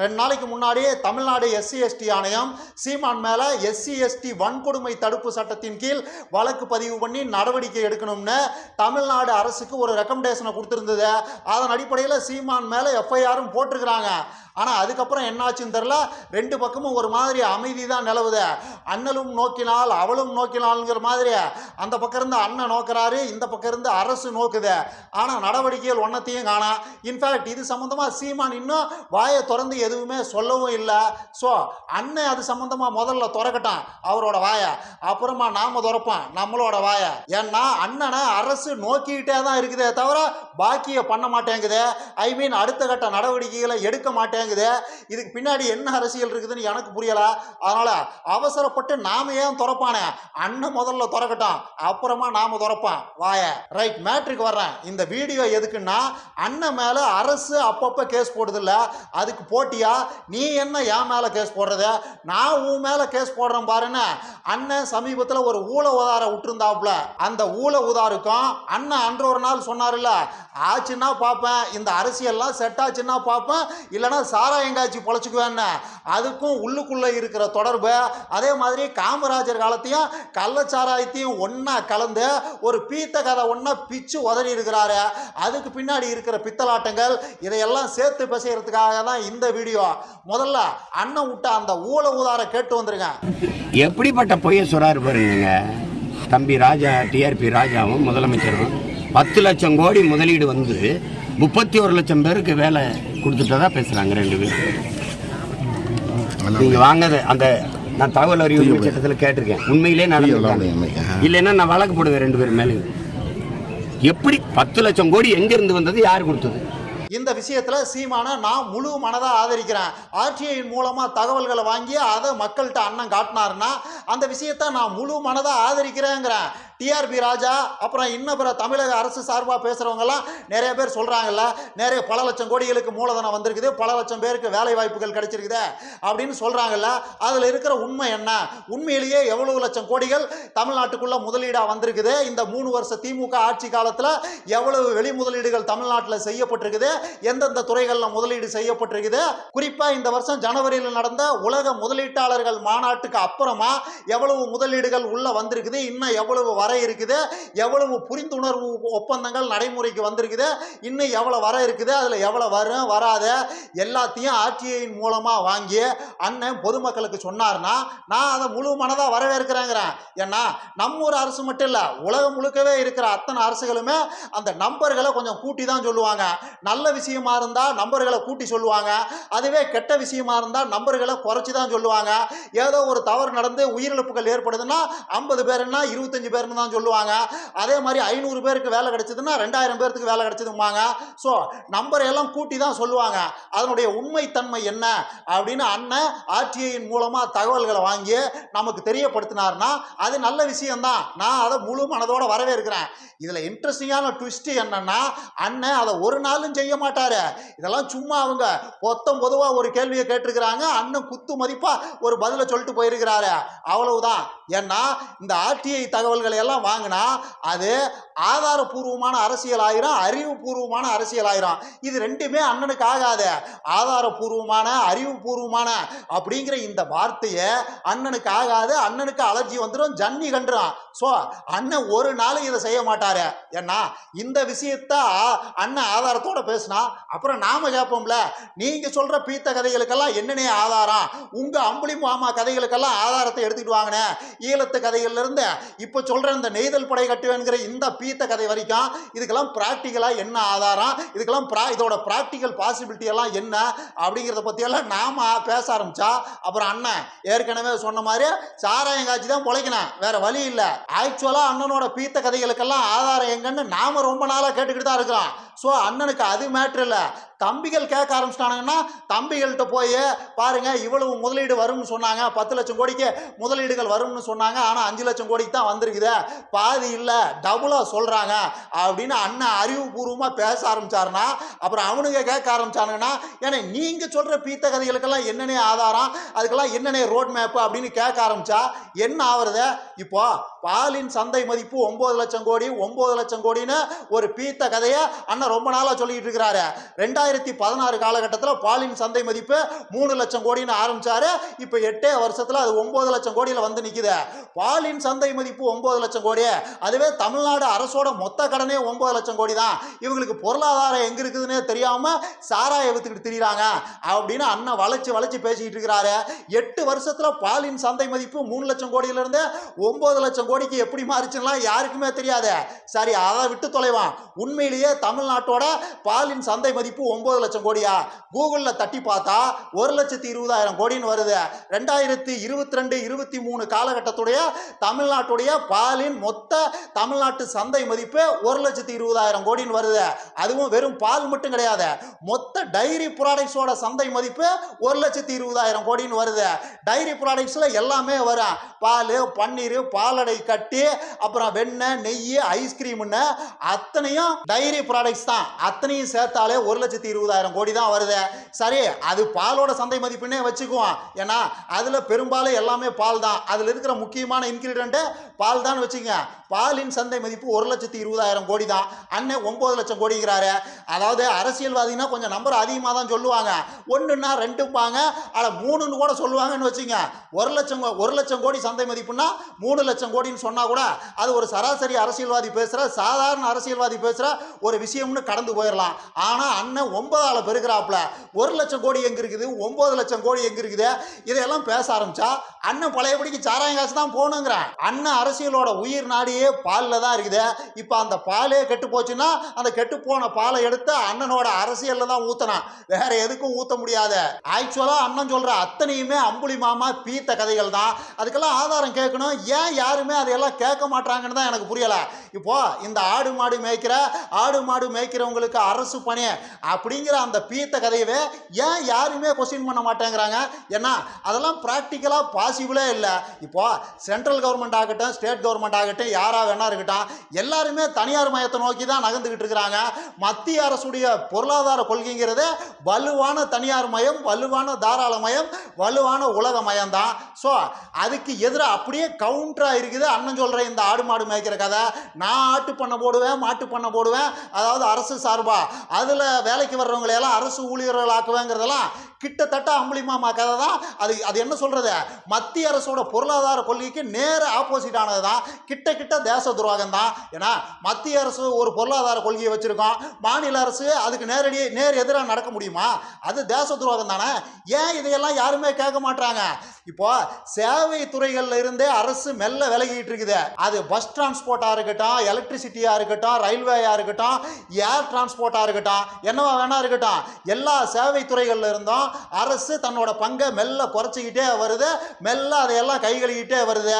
ரெண்டு நாளைக்கு முன்னாடியே தமிழ்நாடு எஸ்சி எஸ்டி ஆணையம் சீமான் மேலே எஸ்சி எஸ்டி வன்கொடுமை தடுப்பு சட்டத்தின் கீழ் வழக்கு பதிவு பண்ணி நடவடிக்கை எடுக்கணும்னு தமிழ்நாடு அரசுக்கு ஒரு ரெக்கமெண்டேஷனை கொடுத்துருந்தது. அதன் அடிப்படையில் சீமான் மேலே எஃப்ஐஆரும் போட்டிருக்கிறாங்க. ஆனால் அதுக்கப்புறம் என்னாச்சுன்னு தெரில ரெண்டு பக்கமும் ஒரு மாதிரி அமைதி தான் நிலவுது. அண்ணலும் நோக்கினால் அவளும் நோக்கினாள்ங்கிற மாதிரி அந்த பக்கம் இருந்து அண்ணன் நோக்கிறாரு இந்த பக்கம் இருந்து அரசு நோக்குது. ஆனால் நடவடிக்கைகள் ஒன்றத்தையும் காணாம் இன்ஃபேக்ட் இது சம்மந்தமாக சீமான் இன்னும் வாயை திறந்து எதுவுமே சொல்லவும் இல்லை. ஸோ அண்ணன் அது சம்மந்தமாக முதல்ல திறக்கட்டும் அவரோட வாயை. அப்புறமா நாம் திறப்போம் நம்மளோட வாயை. ஏன்னா அண்ணனை அரசு நோக்கிக்கிட்டே தான் இருக்குதே தவிர பாக்கியை பண்ண மாட்டேங்குது. ஐ மீன் அடுத்த கட்ட நடவடிக்கைகளை எடுக்க மாட்டேங்குது. இதுக்கு பின்னாடி என்ன அரசியல் இருக்குதுன்னு எனக்கு புரியலை. அதனால் அவசரப்பட்டு நாம ஏன் திறப்பானே? அண்ணன் முதல்ல திறக்கட்டும் அப்புறமா நாம் திறப்போம் வாய. ரைட் மேட்ருக்கு வர்றேன். இந்த வீடியோ எதுக்குன்னா அண்ணன் மேலே அரசு அப்பப்போ கேஸ் போடுது அதுக்கு போட்டி போட்டியா? நீ என்ன என் மேல கேஸ் போடுறது? நான் உன் மேல கேஸ் போடுறேன் பாருன்னு அண்ணன் சமீபத்தில் ஒரு ஊழ உதார விட்டுருந்தாப்புல. அந்த ஊழ உதாருக்கும் அண்ணன் அன்று ஒரு நாள் சொன்னார்ல ஆச்சுன்னா பார்ப்பேன். இந்த அரசியல்லாம் செட் ஆச்சுன்னா பார்ப்பேன். இல்லைன்னா எங்காச்சு பொழைச்சிக்குவேன்னு. அதுக்கும் உள்ளுக்குள்ளே இருக்கிற தொடர்பு அதே மாதிரி காமராஜர் காலத்தையும் கள்ளச்சாராயத்தையும் ஒன்றா கலந்து ஒரு பீத்த கதை ஒன்றா பிச்சு உதறி இருக்கிறாரு. அதுக்கு பின்னாடி இருக்கிற பித்தலாட்டங்கள் இதையெல்லாம் சேர்த்து பேசுகிறதுக்காக தான் இந்த வீடியோ முதல்ல அண்ணன் விட்ட அந்த ஊழ ஊதார கேட்டு வந்துருங்க. எப்படிப்பட்ட பொய்ய சொல்றாரு பாருங்க தம்பி ராஜா டிஆர்பி ராஜாவும் முதலமைச்சரும் பத்து லட்சம் கோடி முதலீடு வந்து முப்பத்தி ஒரு லட்சம் பேருக்கு வேலை கொடுத்துட்டதா பேசுறாங்க ரெண்டு பேரும். நீங்க வாங்கது அந்த நான் தகவல் அறிவு சட்டத்தில் கேட்டிருக்கேன். உண்மையிலே நடந்திருக்காங்க இல்லைன்னா நான் வழக்கு போடுவேன் ரெண்டு பேர் மேலே. எப்படி பத்து லட்சம் கோடி எங்க இருந்து வந்தது யார் கொடுத்தது? இந்த விஷயத்தில் சீமானை நான் முழு மனதாக ஆதரிக்கிறேன். ஆர்டிஐயின் மூலமாக தகவல்களை வாங்கி அதை மக்கள்கிட்ட அண்ணன் காட்டினாருன்னா அந்த விஷயத்தை நான் முழு மனதாக ஆதரிக்கிறேங்கிறேன். டிஆர்பி ராஜா அப்புறம் இன்னும் பிற தமிழக அரசு சார்பாக பேசுகிறவங்கலாம் நிறைய பேர் சொல்கிறாங்கல்ல நிறைய பல லட்சம் கோடிகளுக்கு மூலதனம் வந்திருக்குது பல லட்சம் பேருக்கு வேலை வாய்ப்புகள் கிடைச்சிருக்குது அப்படின்னு சொல்கிறாங்கல்ல அதில் இருக்கிற உண்மை என்ன? உண்மையிலேயே எவ்வளவு லட்சம் கோடிகள் தமிழ்நாட்டுக்குள்ள முதலீடாக வந்திருக்குது? இந்த மூணு வருஷ திமுக ஆட்சி காலத்தில் எவ்வளவு வெளி முதலீடுகள் தமிழ்நாட்டில் செய்யப்பட்டிருக்குது? எந்தெந்த துறைகளில் முதலீடு செய்யப்பட்டிருக்குது? குறிப்பாக இந்த வருஷம் ஜனவரியில் நடந்த உலக முதலீட்டாளர்கள் மாநாட்டுக்கு அப்புறமா எவ்வளவு முதலீடுகள் உள்ள வந்திருக்குது? இன்னும் எவ்வளவு வர இருக்குது எவ்வளவு புரிந்துணர்வு ஒப்பந்தங்கள் நடைமுறைக்கு வந்திருக்குது இன்னும் எவ்வளோ வர இருக்குது அதில் எவ்வளோ வரும் வராத எல்லாத்தையும் ஆர்டிஐயின் மூலமாக வாங்கி அண்ணன் பொதுமக்களுக்கு சொன்னார்னா நான் அதை முழு மனதாக வரவேற்கிறேங்கிறேன். ஏன்னா நம்ம ஒரு அரசு மட்டும் இல்லை உலகம் முழுக்கவே இருக்கிற அத்தனை அரசுகளுமே அந்த நம்பர்களை கொஞ்சம் கூட்டி தான் சொல்லுவாங்க. நல்ல விஷயமா இருந்தால் நம்பர்களை கூட்டி சொல்லுவாங்க. அதுவே கெட்ட விஷயமா இருந்தால் நம்பர்களை குறைச்சி தான் சொல்லுவாங்க. ஏதோ ஒரு தவறு நடந்து உயிரிழப்புகள் ஏற்படுதுன்னா ஐம்பது பேருன்னா இருபத்தஞ்சு தான் சொல்லுவாங்க. அதே மாதிரி ஐநூறு பேருக்கு வேலை கிடைச்சதுன்னா ரெண்டாயிரம் பேர்த்துக்கு வேலை கிடைச்சதும்பாங்க. ஸோ நம்பரை எல்லாம் கூட்டி தான் சொல்லுவாங்க. அதனுடைய உண்மைத்தன்மை என்ன அப்படின்னு அண்ணன் ஆர்டிஐயின் மூலமாக தகவல்களை வாங்கி நமக்கு தெரியப்படுத்தினார்னா அது நல்ல விஷயம்தான். நான் அதை முழு மனதோட வரவேற்கிறேன். இதில் இன்ட்ரெஸ்டிங்கான ட்விஸ்ட் என்னன்னா அண்ணன் அதை ஒரு நாளும் செய்ய மாட்டாரு. இதெல்லாம் சும்மா அவங்க பொத்தம் பொதுவாக ஒரு கேள்வியை கேட்டிருக்கிறாங்க. அண்ணன் குத்து மதிப்பாக ஒரு பதிலை சொல்லிட்டு போயிருக்கிறாரு. அவ்வளவுதான். ஏன்னா இந்த ஆர்டிஐ தகவல்களை எல்லாம் வாங்கினா அது ஆதாரபூர்வமான அரசியல் ஆயிரம் அறிவுபூர்வமான அரசியல் ஆயிரம். இது ரெண்டுமே அண்ணனுக்கு ஆகாது. ஆதாரபூர்வமான அறிவுபூர்வமான அப்படிங்கிற இந்த வார்த்தையை அண்ணனுக்கு ஆகாது. அண்ணனுக்கு அலர்ஜி வந்துடும் ஜன்னி கண்டுறான் ஸோ அண்ணன் ஒரு நாளும் இதை செய்ய மாட்டாரு. ஏன்னா இந்த விஷயத்த அண்ணன் ஆதாரத்தோட பேசினா அப்புறம் நாம கேட்போம்ல நீங்க சொல்ற பீத்த கதைகளுக்கெல்லாம் என்னென்ன ஆதாரம்? உங்க அம்புலி மாமா கதைகளுக்கெல்லாம் ஆதாரத்தை எடுத்துக்கிட்டு வாங்கினேன் ஈழத்து கதைகள்ல இருந்து இப்போ சொல்ற இந்த நெய்தல் படை கட்டுவேங்கிற இந்த பீத்த கதை வரைக்கும் இதுக்கெல்லாம் ப்ராக்டிக்கலாக என்ன ஆதாரம்? இதுக்கெல்லாம் ப்ரா இதோட ப்ராக்டிக்கல் பாசிபிலிட்டி எல்லாம் என்ன? அப்படிங்கிறத பற்றியெல்லாம் நாம் பேச ஆரம்பித்தா அப்புறம் அண்ணன் ஏற்கனவே சொன்ன மாதிரி சாராயம் காய்ச்சி தான் பொழைக்கணும் வேறு வழி இல்லை. ஆக்சுவலாக அண்ணனோட பீத்த கதைகளுக்கெல்லாம் ஆதாரம் எங்கன்னு நாம் ரொம்ப நாளாக கேட்டுக்கிட்டு தான் இருக்கிறோம். ஸோ அண்ணனுக்கு அது மேட்ரு இல்லை. தம்பிகள் கேட்க ஆரம்பிச்சிட்டானுங்கன்னா தம்பிகள்கிட்ட போய் பாருங்க இவ்வளவு முதலீடு வரும்னு சொன்னாங்க. பத்து லட்சம் கோடிக்கு முதலீடுகள் வரும்னு சொன்னாங்க. ஆனால் அஞ்சு லட்சம் கோடிக்கு தான் வந்திருக்குது. பாதி இல்லை டபுளாக சொல்கிறாங்க அப்படின்னு அண்ணன் அறிவுபூர்வமாக பேச ஆரம்பிச்சாருன்னா அப்புறம் அவனுங்க கேட்க ஆரம்பிச்சானுங்கன்னா ஏன்னா நீங்கள் சொல்கிற பீத்த கதைகளுக்கெல்லாம் என்னென்ன ஆதாரம் அதுக்கெல்லாம் என்னென்ன ரோட் மேப்பு அப்படின்னு கேட்க ஆரம்பிச்சா என்ன ஆகுறது இப்போ பாலின் சந்தை மதிப்பு ஒம்பது லட்சம் கோடி ஒம்பது லட்சம் கோடின்னு ஒரு பீத்த கதையை அண்ணன் ரொம்ப நாளாக சொல்லிட்டு இருக்கிறாரு? ரெண்டாயிரத்தி பதினாறு காலகட்டத்தில் பாலின் சந்தை மதிப்பு மூணு லட்சம் கோடின்னு ஆரம்பிச்சாரு. இப்போ எட்டே வருஷத்தில் அது ஒன்பது லட்சம் கோடியில் வந்து நிற்குது பாலின் சந்தை மதிப்பு ஒன்பது லட்சம் கோடி. அதுவே தமிழ்நாடு அரசோட மொத்த கடனே ஒன்பது லட்சம் கோடி தான் இவங்களுக்கு பொருளாதாரம் எங்கே இருக்குதுன்னே தெரியாமல் சாராய வித்துக்கிட்டு திரியிறாங்க. அப்படின்னு அண்ணன் வளைச்சு வளைச்சு பேசிக்கிட்டு இருக்கிறாரு. எட்டு வருஷத்தில் பாலின் சந்தை மதிப்பு மூணு லட்சம் கோடியிலிருந்து ஒன்பது லட்சம் கோடிக்கு எப்படி மாறிச்சுன்னா யாருக்குமே தெரியாது. சரி அதை விட்டு தொலைவான். உண்மையிலேயே தமிழ்நாடு தமிழ்நாட்டோட பாலின் சந்தை மதிப்பு ஒன்பது லட்சம் கோடியா? கூகுளில் தட்டி பார்த்தா ஒரு லட்சத்தி இருபதாயிரம் கோடின்னு வருது. ரெண்டாயிரத்தி இருபத்தி ரெண்டு இருபத்தி மூணு காலகட்டத்துடைய தமிழ்நாட்டுடைய பாலின் மொத்த தமிழ்நாட்டு சந்தை மதிப்பு ஒரு லட்சத்தி இருபதாயிரம் கோடின்னு வருது. அதுவும் வெறும் பால் மட்டும் கிடையாது. மொத்த டைரி ப்ராடக்ட்ஸோட சந்தை மதிப்பு ஒரு லட்சத்தி இருபதாயிரம் கோடின்னு வருது. டைரி ப்ராடக்ட்ஸில் எல்லாமே வரும். பால் பன்னீர் பாலடை கட்டி அப்புறம் வெண்ணெய் நெய் ஐஸ்கிரீம்னு அத்தனையும் டைரி ப்ராடக்ட்ஸ் தான். அத்தனையும் சேர்த்தாலே ஒரு லட்சத்தி இருபதாயிரம் கோடி தான் வருது. சரி அது பாலோட சந்தை மதிப்புன்னே வச்சுக்குவோம். ஏன்னா அதில் பெரும்பாலும் எல்லாமே பால் தான். அதில் இருக்கிற முக்கியமான இன்க்ரீடியண்ட்டு பால் தான் வச்சுக்கோங்க பாலின் சந்தை மதிப்பு ஒரு லட்சத்தி இருபதாயிரம் கோடி தான். அண்ணன் ஒம்பது லட்சம் கோடிங்கிறாரு. அதாவது அரசியல்வாதினா கொஞ்சம் நம்பர் அதிகமாக தான் சொல்லுவாங்க. ஒன்றுன்னா ரெண்டும்பாங்க. அதில் மூணுன்னு கூட சொல்லுவாங்கன்னு வச்சுங்க. ஒரு லட்சம் ஒரு லட்சம் கோடி சந்தை மதிப்புன்னா மூணு லட்சம் கோடின்னு சொன்னால் கூட அது ஒரு சராசரி அரசியல்வாதி பேசுகிற சாதாரண அரசியல்வாதி பேசுகிற ஒரு விஷயம்னு கடந்து போயிடலாம் ஆனால் அண்ணன் ஒன்பதால் பெருகிறாப்புல ஒரு லட்சம் கோடி எங்கே இருக்குது? ஒம்பது லட்சம் கோடி எங்கே இருக்குது? இதையெல்லாம் பேச ஆரம்பிச்சா அண்ணன் பழையபடிக்கு சாராயம் காசு தான் போகணுங்கிறேன். அண்ணன் அரசியலோட உயிர் நாடியே பாலில் தான் இருக்குது. இப்போ அந்த பாலே கெட்டு போச்சுன்னா அந்த கெட்டு போன பாலை எடுத்து அண்ணனோட அரசியலில் தான் ஊற்றணும் வேற எதுக்கும் ஊற்ற முடியாது. ஆக்சுவலாக அண்ணன் சொல்கிற அத்தனையுமே அம்புலி மாமா பீத்த கதைகள் தான். அதுக்கெல்லாம் ஆதாரம் கேட்கணும். ஏன் யாருமே அதையெல்லாம் கேட்க மாட்டாங்கன்னு தான் எனக்கு புரியலை. இப்போ இந்த ஆடு மாடு மேய்க்கிற ஆடு மாடு வைக்கிறவங்களுக்கு அரசு பணி அப்படிங்கிற அந்த பீத்த கதையவே ஏன் யாருமே கொஸ்டின் பண்ண மாட்டேங்கிறாங்க? ஏன்னா அதெல்லாம் ப்ராக்டிக்கலாக பாசிபிளே இல்லை. இப்போ சென்ட்ரல் கவர்மெண்ட் ஆகட்டும் ஸ்டேட் கவர்மெண்ட் ஆகட்டும் யாராக வேணா இருக்கட்டும் எல்லாருமே தனியார் மயத்தை நோக்கி தான் நகர்ந்துக்கிட்டு இருக்கிறாங்க. மத்திய அரசுடைய பொருளாதார கொள்கைங்கிறது வலுவான தனியார் மயம் வலுவான தாராள மயம் வலுவான உலக மயம் தான் ஸோ அதுக்கு எதிராக அப்படியே கவுண்டராக இருக்குது அண்ணன் சொல்கிற இந்த ஆடு மாடு மேய்க்கிற கதை. நான் ஆட்டு பண்ண போடுவேன் மாட்டு பண்ண போடுவேன். அதாவது அரசு சார்பா? அதில் வேலைக்கு வர்றவங்களையெல்லாம் அரசு ஊழியர்கள் ஆக்குவேங்கிறதெல்லாம் கிட்டத்தட்ட அம்புலிமாமா கதை தான் அது அது என்ன சொல்கிறது மத்திய அரசோட பொருளாதார கொள்கைக்கு நேர ஆப்போசிட் ஆனது தான் கிட்ட கிட்ட தேச துரோகம் தான் ஏன்னா மத்திய அரசு ஒரு பொருளாதார கொள்கையை வச்சுருக்கோம். மாநில அரசு அதுக்கு நேரடி நேர் எதிராக நடக்க முடியுமா? அது தேச துரோகம் தானே. ஏன் இதையெல்லாம் யாருமே கேட்க மாட்டாங்க இப்போ சேவை துறைகளில் இருந்தே அரசு மெல்ல விலகிட்டு இருக்குது. அது பஸ் டிரான்ஸ்போர்ட்டாக இருக்கட்டும் எலக்ட்ரிசிட்டியாக இருக்கட்டும் ரயில்வேயாக இருக்கட்டும் ஏர் டிரான்ஸ்போர்ட்டாக இருக்கட்டும் என்னவா வேணா இருக்கட்டும். எல்லா சேவை துறைகளில் இருந்தும் அரசு தன்னோட பங்கை மெல்ல குறைச்சிக்கிட்டே வருது. மெல்ல அதையெல்லாம் கை கழுகிட்டே வருது.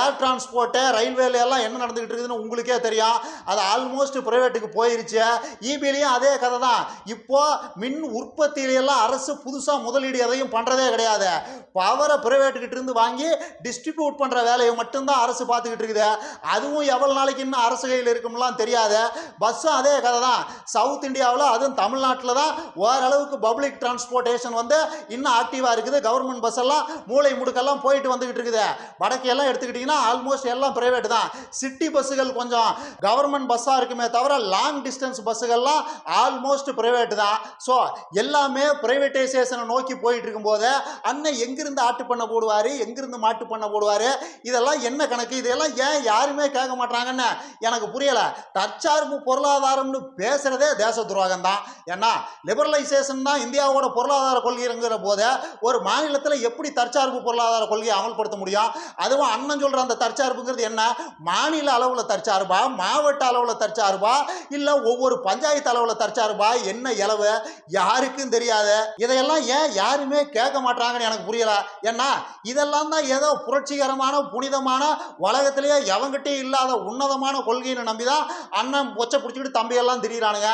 ஏர் டிரான்ஸ்போர்ட்டு ரயில்வேல எல்லாம் என்ன நடந்துக்கிட்டு இருக்குதுன்னு உங்களுக்கே தெரியும். அது ஆல்மோஸ்ட் ப்ரைவேட்டுக்கு போயிருச்சு. E இபிலையும் அதே கதை தான் இப்போ மின் உற்பத்தியிலெல்லாம் அரசு புதுசாக முதலீடு எதையும் பண்ணுறதே கிடையாது. பவரை ப்ரைவேட்டுக்கிட்ட இருந்து வாங்கி டிஸ்ட்ரிபியூட் பண்ணுற வேலையை மட்டும்தான் அரசு பார்த்துக்கிட்டு இருக்குது. அதுவும் எவ்வளோ நாளைக்கு இன்னும் அரசு கையில் இருக்கும்லாம் தெரியாது. பஸ்ஸும் அதே கதை தான் சவுத் இந்தியாவில் அதுவும் தமிழ்நாட்டில் தான் ஓரளவுக்கு பப்ளிக் டிரான்ஸ்போர்ட்டேஷன் வந்து இன்னும் ஆக்டிவாக இருக்குது. கவர்மெண்ட் பஸ் எல்லாம் மூளை முடுக்கெல்லாம் போயிட்டு வந்துக்கிட்டு இருக்குது. வடக்கு எல்லாம் எடுத்துக்கிட்டிங்கன்னா ஆல்மோஸ்ட் எல்லாம் ப்ரைவேட் தான். சிட்டி பஸ்ஸுகள் கொஞ்சம் கவர்மெண்ட் பஸ்ஸாக இருக்குமே தவிர லாங் டிஸ்டன்ஸ் பஸ்ஸுகள்லாம் ஆல்மோஸ்ட் ப்ரைவேட் தான். ஸோ எல்லாமே ப்ரைவேட்டைசேஷனை நோக்கி போயிட்டு இருக்கும்போது அண்ணன் எங்கிருந்து ஆட்டு பண்ண போடுவார்? எங்கிருந்து மாட்டு பண்ண போடுவார்? இதெல்லாம் என்ன கணக்கு? இதெல்லாம் ஏன் யாருமே கேட்க மாட்டாங்கன்னு எனக்கு புரியலை. தற்சார்பு பொருளாதாரம்னு பேசுகிறதே தேச துரோகம் தான் ஏன்னா லிபரலைசேஷன் தான் இந்தியாவோட பொருளாதார கொள்கைங்கிற போது ஒரு மாநிலத்தில் எப்படி தற்சார்பு பொருளாதார கொள்கையை அமல்படுத்த முடியும்? அதுவும் அண்ணன் சொல்கிற அந்த தற்சார்புங்கிறது என்ன? மாநில அளவில் தற்சார்பா? மாவட்ட அளவில் தற்சார்பா? இல்லை ஒவ்வொரு பஞ்சாயத்து அளவில் தற்சார்பா? என்ன இளவு யாருக்கும் தெரியாது. இதையெல்லாம் ஏன் யாருமே கேட்க மாட்டாங்கன்னு எனக்கு புரியல. ஏன்னா இதெல்லாம் தான் ஏதோ புரட்சிகரமான புனிதமான உலகத்திலேயே எவங்கிட்டே இல்லாத உன்னதமான கொள்கைன்னு நம்பி தான் அண்ணன் பொச்சை பிடிச்சிக்கிட்டு தம்பியெல்லாம் திரியிறானுங்க.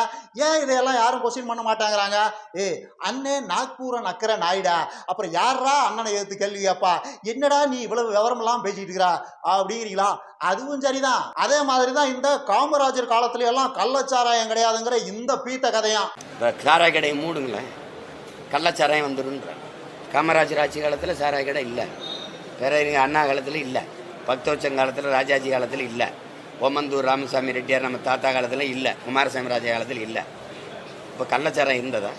ஏன் இதையெல்லாம் யாரும் கொஸ்டின் பண்ண மாட்டாங்கிறாங்க? ஏ அண்ணே நாக்பூர நக்கர நாயிடா. அப்புறம் யாரா அண்ணனை எடுத்து கேள்வி கேப்பா? என்னடா நீ இவ்வளவு விவரமெல்லாம் பேசிட்டு இருக்கிறா? அப்படிங்கிறீங்களா? அதுவும் சரிதான். அதே மாதிரி தான் இந்த காமராஜர் காலத்துல எல்லாம் கள்ளச்சாராயம் கிடையாதுங்கிற இந்த பீத்த கதையும் சாராய கடையை மூடுங்களேன். கள்ளச்சாராயம் வந்துடுன்ற காமராஜர் ஆட்சி காலத்தில் சாராய கடை இல்லை. பேரறிஞர் அண்ணா காலத்தில் இல்லை. பக்தோச்சம் காலத்தில் ராஜாஜி காலத்தில் இல்லை. ஓமந்தூர் ராமசாமி ரெட்டியார் நம்ம தாத்தா காலத்தில் இல்லை. குமாரசாமி ராஜா காலத்தில் இல்லை. இப்போ கள்ளச்சாரம் இருந்ததா?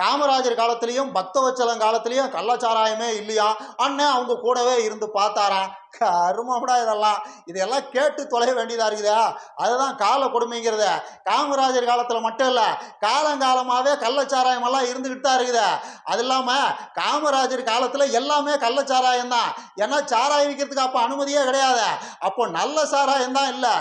காமராஜர் காலத்திலையும் பக்தவச்சலம் காலத்திலையும் கள்ளச்சாராயமே இல்லையா? அண்ணன் அவங்க கூடவே இருந்து பார்த்தாராம் கருமப்படா இதெல்லாம். இதெல்லாம் கேட்டு தொலைய வேண்டியதாக இருக்குதா. அதுதான் கால கொடுமைங்கிறத. காமராஜர் காலத்தில் மட்டும் இல்லை காலங்காலமாகவே கள்ளச்சாராயம் எல்லாம் இருந்துக்கிட்டு தான் இருக்குது. அது இல்லாமல் காமராஜர் காலத்தில் எல்லாமே கள்ளச்சாராயம் தான் ஏன்னா சாராயம் விற்கிறதுக்கு அப்போ அனுமதியே கிடையாது. அப்போ நல்ல சாராயம் தான் இல்லை.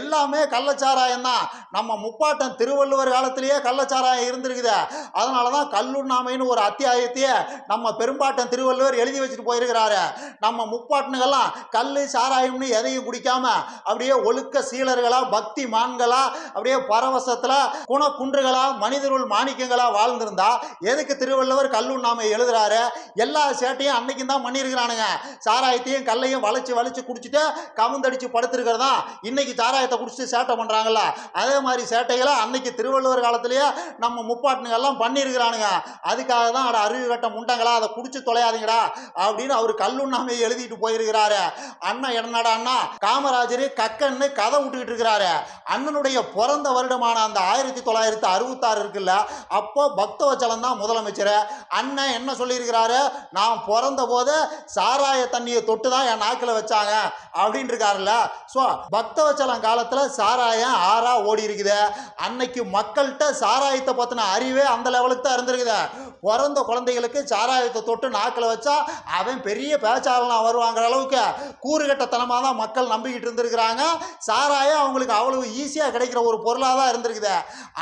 எல்லாமே கள்ளச்சாராயம் தான் நம்ம முப்பாட்டன் திருவள்ளுவர் காலத்திலேயே கள்ளச்சாராயம் இருந்திருக்குது. அதனால தான் கல்லுண்ணாமைன்னு ஒரு அத்தியாயத்தையே நம்ம பெரும்பாட்டன் திருவள்ளுவர் எழுதி வச்சுட்டு போயிருக்கிறாரு. நம்ம முப்பாட்டனுங்கெல்லாம் கல் சாராயம்னு எதையும் குடிக்காம அப்படியே ஒழுக்க சீலர்களா பக்தி மான்களா அப்படியே பரவசத்துல குணக்குன்றுகளா மனிதருள் மாணிக்கங்களா வாழ்ந்திருந்தா எதுக்கு திருவள்ளுவர் கல்லுண்ணாமை எழுதுறாரு? எல்லா சேட்டையும் அன்னைக்கும் தான் பண்ணியிருக்கிறானுங்க. சாராயத்தையும் கல்லையும் வளைச்சு வளைச்சு குடிச்சிட்டு கவுந்தடிச்சு படுத்திருக்கிறதா? இன்னைக்கு சாராயத்தை குடிச்சிட்டு சேட்டை பண்றாங்கல்ல. அதே மாதிரி சேட்டைகளை அன்னைக்கு திருவள்ளுவர் காலத்திலேயே நம்ம முப்பாட்டினுங்கெல்லாம் பண்ணியிருக்கிறானுங்க. அதுக்காக தான் அட அறிவு கட்ட முண்டங்களா அதை குடிச்சு தொலையாதீங்கடா அப்படின்னு அவர் கல்லுண்ணாமையை எழுதிட்டு போயிருக்கிறாரு. அண்ணன் என்னடா அண்ணா? காமராஜர் கக்கன்னு கதை விட்டுக்கிட்டு இருக்கிறாரு. அண்ணனுடைய பிறந்த வருடமான அந்த ஆயிரத்தி தொள்ளாயிரத்தி அறுபத்தாறு இருக்குல்ல அப்போ பக்தவச்சலம் தான் முதலமைச்சர். அண்ணன் என்ன சொல்லியிருக்கிறாரு? நான் பிறந்த போது சாராய தண்ணியை தொட்டு தான் என் நாக்கில் வச்சாங்க அப்படின்னு இருக்காருல்ல. ஸோ பக்தவச்சலம் காலத்தில் சாராயம் ஆறா ஓடி இருக்குது அன்னைக்கு மக்கள்கிட்ட சாராயத்தை பற்றின அறிவே அந்த லெவலுக்கு தான் இருந்திருக்குது. பிறந்த குழந்தைகளுக்கு சாராயத்தை தொட்டு நாக்கில் வச்சா அவன் பெரிய பேச்சாளனாக வருவாங்கிற அளவுக்கு கூறுகட்டத்தனமாக தான் மக்கள் நம்பிக்கிட்டு இருந்திருக்கிறாங்க. சாராயம் அவங்களுக்கு அவ்வளவு ஈஸியாக கிடைக்கிற ஒரு பொருளாக தான் இருந்திருக்குது.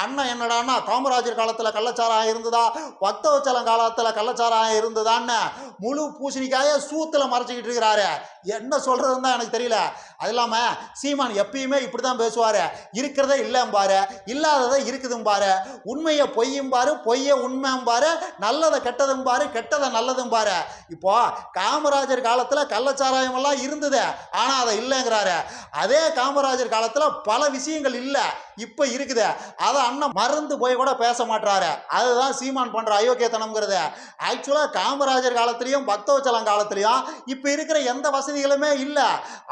அண்ணன் என்னடான்னா காமராஜர் காலத்தில் கள்ளச்சாராயம் இருந்ததா? பக்தவச்சலம் காலத்தில் கள்ளச்சாராயம் இருந்ததான்னு முழு பூசணிக்காய சூத்தில் மறைச்சிக்கிட்டு இருக்கிறாரு. என்ன சொல்கிறதுன்னு தான் எனக்கு தெரியல. அது இல்லாமல் சீமான் எப்பயுமே இப்படி தான் பேசுவார். இருக்கிறதே இல்லைம்பாரு. இல்லாததை இருக்குதும்பாரு. உண்மையை பொய்யும்பாரு பொய்யை உண்மைம்பாரு. நல்லதை கெட்டதும் பாரு கெட்டதை நல்லதும் பாரு. இப்போ காமராஜர் காலத்தில் கள்ளச்சாராயமெல்லாம் இருந்தது ஆனால் அதை இல்லைங்கிறாரு. அதே காமராஜர் காலத்தில் பல விஷயங்கள் இல்லை. இப்போ இருக்குது. அதை அண்ணன் மறந்து போய் கூட பேச மாட்டாரு அதுதான் சீமான் பண்ணுற அயோக்கியத்தனம்ங்கிறது. ஆக்சுவலாக காமராஜர் காலத்துலேயும் பக்தவச்சலம் காலத்துலேயும் இப்போ இருக்கிற எந்த வசதிகளுமே இல்லை.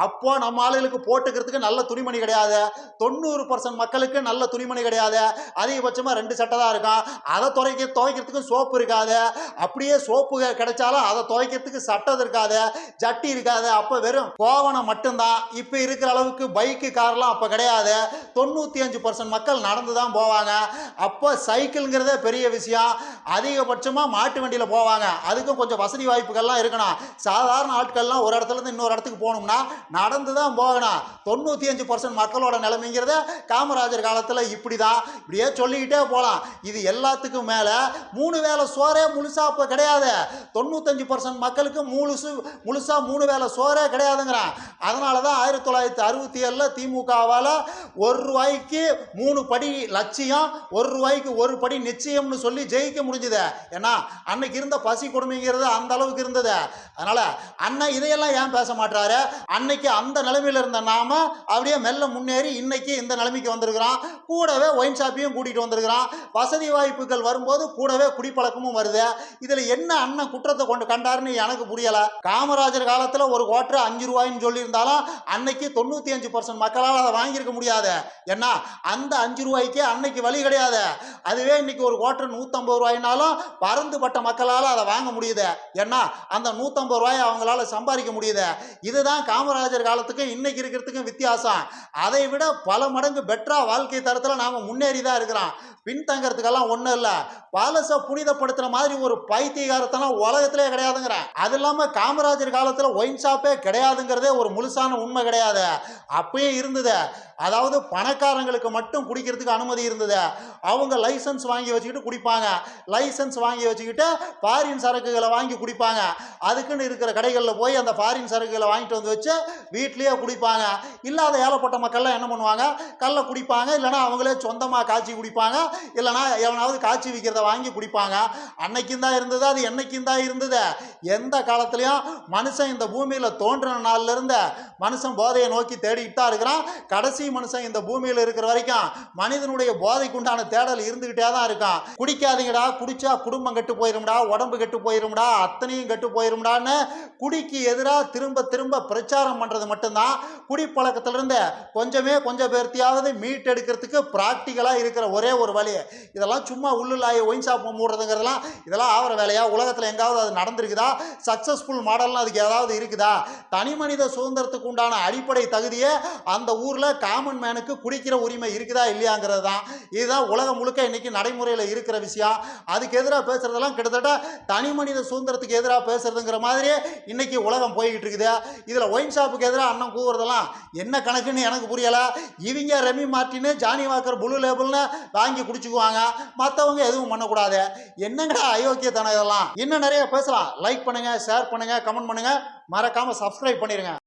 அப்போ நம்ம ஆளுகளுக்கு போட்டுக்கிறதுக்கு நல்ல துணிமணி கிடையாது. தொண்ணூறு பர்சன்ட் மக்களுக்கு நல்ல துணிமணி கிடையாது. அதிகபட்சமாக ரெண்டு சட்டை தான் இருக்கும். அதை துவைக்க துவைக்கிறதுக்கும் சோப்பு இருக்காது. அப்படியே சோப்பு கிடைச்சாலும் அதை துவைக்கிறதுக்கு சட்டை இருக்காது. ஜட்டி இருக்காது. அப்போ வெறும் கோவணம் மட்டும்தான். இப்போ இருக்கிற அளவுக்கு பைக்கு கார்லாம் அப்போ கிடையாது. தொண்ணூற்றி அஞ்சு பர்சன்ட் மக்கள் நடந்து தான் போவாங்க. அப்போ சைக்கிள்ங்கிறதே பெரிய விஷயம். அதிகபட்சமாக மாட்டு வண்டியில் போவாங்க. அதுக்கும் கொஞ்சம் வசதி வாய்ப்புகள்லாம் இருக்கணும். சாதாரண ஆட்கள்லாம் ஒரு இடத்துல இருந்து இன்னொரு இடத்துக்கு போகணும்னா நடந்து தான் போகணும். தொண்ணூற்றி அஞ்சு பர்சன்ட் மக்களோட நிலைமைங்கிறத காமராஜர் காலத்தில் இப்படி தான் இப்படியே சொல்லிக்கிட்டே போகலாம் இது எல்லாத்துக்கும் மேலே மூணு வேளை சோறே முழுசா இப்போ கிடையாது. தொண்ணூத்தஞ்சு பர்சன்ட் மக்களுக்கு முழுசு முழுசா மூணு வேளை சோறே கிடையாதுங்கிறான். அதனால தான் ஆயிரத்தி தொள்ளாயிரத்தி அறுபத்தி ஏழில் திமுகவால் ஒரு ரூபாய்க்கு மூணு படி லட்சியம் ஒரு ரூபாய்க்கு ஒரு படி நிச்சயம்னு சொல்லி ஜெயிக்க முடிஞ்சுது. ஏன்னா அன்னைக்கு இருந்த பசி கொடுமைங்கிறது அந்த அளவுக்கு இருந்தது. அதனால அண்ணன் இதையெல்லாம் ஏன் பேச மாட்டாரு அன்னைக்கு அந்த நிலைமையில இருந்த நாம அப்படியே மெல்ல முன்னேறி இன்னைக்கு இந்த நிலைமைக்கு வந்திருக்கிறோம். கூடவே ஒயின் ஷாப்பையும் கூட்டிகிட்டு வந்திருக்கிறோம். வசதி வாய்ப்புகள் வரும்போது கூடவே குடிப்பழக்கமும் வருது. இதில் என்ன அண்ணன் குற்றத்தை கொண்டு கண்டாருன்னு எனக்கு புரியலை. காமராஜர் காலத்தில் ஒரு கோட்டரை அஞ்சு ரூபாய்ன்னு சொல்லியிருந்தாலும் அன்னைக்கு தொண்ணூற்றி அஞ்சு பர்சன்ட் மக்களால் அதை வாங்கியிருக்க முடியாது. ஏன்னா அந்த அஞ்சு ரூபாய்க்கே அன்னைக்கு வழி கிடையாது. அதுவே இன்னைக்கு ஒரு குவாட்டர் நூற்றம்பது ரூபாய்னாலும் பறந்துபட்ட மக்களால் அதை வாங்க முடியுது. ஏன்னா அந்த நூற்றம்பது ரூபாயை அவங்களால சம்பாதிக்க முடியுது. இதுதான் காமராஜர் காலத்துக்கும் இன்னைக்கு இருக்கிறதுக்கும் வித்தியாசம். அதை விட பல மடங்கு பெட்டரா வாழ்க்கை தரத்தில் நாம் முன்னேறி தான் இருக்கிறோம். பின்தங்கிறதுக்கெல்லாம் ஒன்றும் இல்லை. பழசை புனிதப்படுத்துற மாதிரி ஒரு பைத்தியகாரத்தெல்லாம் உலகத்திலே கிடையாதுங்கிறேன் அது இல்லாமல் காமராஜர் காலத்தில் ஒயின் ஷாப்பே கிடையாதுங்கிறதே ஒரு முழுசான உண்மை கிடையாது. அப்பயும் இருந்தது. அதாவது பணக்காரங்களுக்கு மட்டும் குடிக்கிறதுக்கு அனுமதி இருந்தது. அவங்க லைசன்ஸ் வாங்கி வச்சுக்கிட்டு குடிப்பாங்க. லைசன்ஸ் வாங்கி வச்சுக்கிட்டு ஃபாரின் சரக்குகளை வாங்கி குடிப்பாங்க. அதுக்குன்னு இருக்கிற கடைகளில் போய் அந்த ஃபாரின் சரக்குகளை வாங்கிட்டு வந்து வச்சு வீட்லேயே குடிப்பாங்க. இல்லாத ஏழப்பட்ட மக்கள்லாம் என்ன பண்ணுவாங்க? கல்லை குடிப்பாங்க. இல்லைன்னா அவங்களே சொந்தமாக காய்ச்சி குடிப்பாங்க. இல்லைன்னா எவனாவது காய்ச்சி விற்கிறத வாங்கி குடிப்பாங்க. அன்னைக்கும் தான் இருந்தது. அது என்னைக்கும் தான் இருந்தது. எந்த காலத்துலேயும் மனுஷன் இந்த பூமியில் தோன்றின நாள்லேருந்து மனுஷன் போதையை நோக்கி தேடிக்கிட்டு தான் இருக்கிறான். கடைசி மனுஷன் இந்த பூமியில் இருக்கிற வரைக்கும் மனிதனுடைய போதைக்கு உண்டான தேடல் இருந்துகிட்டே தான் இருக்கும் குடிக்காதீங்கடா குடிச்சா குடும்பம் கெட்டு போயிரும்டா உடம்பு கெட்டு போயிரும்டா அத்தனையும் கெட்டு போயிரும்டான்னு குடிக்கு எதிராக திரும்ப திரும்ப பிரச்சாரம் பண்ணுறது மட்டும்தான். குடிப்பழக்கத்திலிருந்து கொஞ்சமே கொஞ்சம் பேர்த்தியாவது மீட் எடுக்கிறதுக்கு ப்ராக்டிக்கலாக இருக்கிற ஒரே ஒரு வழி. இதெல்லாம் சும்மா உள்ளுலாய ஒயின் ஷாப் மூடுறதுங்கிறதெல்லாம் இதெல்லாம் ஆகிற வேலையா? உலகத்தில் எங்காவது அது நடந்திருக்குதா? சக்ஸஸ்ஃபுல் மாடல்னு அதுக்கு ஏதாவது இருக்குதா? தனி மனித சுதந்திரத்துக்கு உண்டான அடிப்படை தகுதியை அந்த ஊரில் காமன் மேனுக்கு குடிக்கிற உரிமை இருக்குதா இல்லையாங்கிறது தான். இதுதான் உலகம் முழுக்க இன்னைக்கு நடைமுறையில் இருக்கிற விஷயம். அதுக்கு எதிராக பேசுறதெல்லாம் கிட்டத்தட்ட தனி மனித சுதந்திரத்துக்கு எதிராக பேசுறதுங்கிற மாதிரியே இன்னைக்கு உலகம் போய்கிட்டு இருக்குது இதில் ஒயின் ஷாப்புக்கு எதிராக அண்ணன் கூவுறதெல்லாம் என்ன கணக்குன்னு எனக்கு புரியலை. இவங்க ரெமி மார்ட்டின்னு ஜானி வாக்கர் புளு லேபிள்னு வாங்கி குடிச்சுக்குவாங்க. மற்றவங்க எதுவும் பண்ணக்கூடாது. என்னங்கடா அயோக்கியத்தனம் இதெல்லாம்? இன்னும் நிறைய பேசலாம். லைக் பண்ணுங்க ஷேர் பண்ணுங்க கமெண்ட் பண்ணுங்க. மறக்காம சப்ஸ்கிரைப் பண்ணிருங்க.